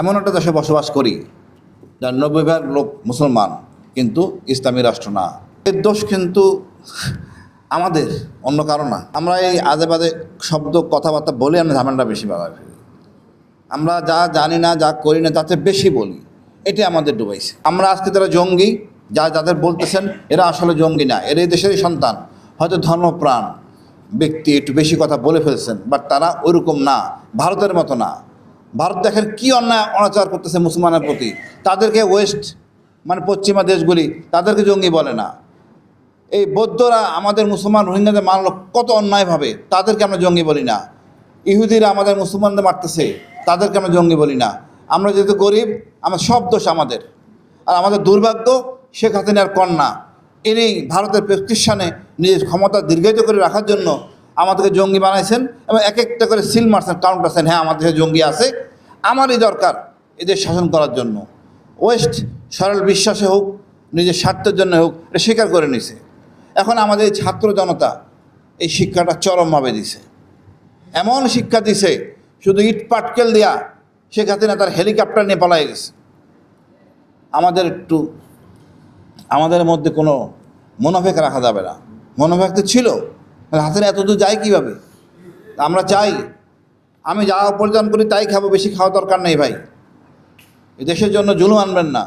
এমন একটা দেশে বসবাস করি, যার নব্বই ভাগ লোক মুসলমান, কিন্তু ইসলামী রাষ্ট্র না। এর দোষ কিন্তু আমাদের, অন্য কারও না। আমরা এই আজে বাজে শব্দ কথাবার্তা বলে, আমরা ঝামেলাটা বেশি বাড়াই ফেলি। আমরা যা জানি না, যা করি না, তাতে বেশি বলি। এটাই আমাদের ডুবাইছে। আমরা আজকে তারা জঙ্গি, যা যাদের বলতেছেন, এরা আসলে জঙ্গি না, এরা এই দেশেরই সন্তান। হয়তো ধর্মপ্রাণ ব্যক্তি, একটু বেশি কথা বলে ফেলছেন, বাট তারা ওইরকম না, ভারতের মতো না। ভারত দেখেন কি অন্যায়, অনাচার করতেছে মুসলমানের প্রতি। তাদেরকে ওয়েস্ট মানে পশ্চিমা দেশগুলি, তাদেরকে জঙ্গি বলে না। এই বৌদ্ধরা আমাদের মুসলমান রোহিঙ্গাদের মারল, কত অন্যায়ভাবে তাদেরকে আমরা জঙ্গি বলি না। ইহুদিরা আমাদের মুসলমানদের মারতেছে, তাদেরকে আমরা জঙ্গি বলি না। আমরা যেহেতু গরিব, আমার সব দোষ আমাদের। আর আমাদের দুর্ভাগ্য, শেখ হাসিনার কন্যা, ইনি ভারতের প্রেসক্রিপশানে নিজের ক্ষমতা দীর্ঘায়িত করে রাখার জন্য আমাদেরকে জঙ্গি বানাইছেন এবং এক একটা করে সিল মারছেন, কাউন্ট আছেন হ্যাঁ আমাদের জঙ্গি আছে আমারই দরকার এদের শাসন করার জন্য। ওয়েস্ট সরল বিশ্বাসে হোক, নিজের স্বার্থের জন্য হোক, এটা স্বীকার করে নিছে। এখন আমাদের ছাত্র জনতা এই শিক্ষাটা চরমভাবে দিছে। এমন শিক্ষা দিছে, শুধু ইট পাটকেল দেয়া শেখ হাসিনা তার হেলিকপ্টার নিয়ে পালাই গেছে। আমাদের একটু, আমাদের মধ্যে কোনো মনোভেক রাখা যাবে না। মনোভেক তো ছিল, হাসিনা এত দূর যায় কীভাবে? আমরা চাই আমি যা উপার্জন করি তাই খাব, বেশি খাওয়া দরকার নেই ভাই। দেশের জন্য জুলুম আনবেন না।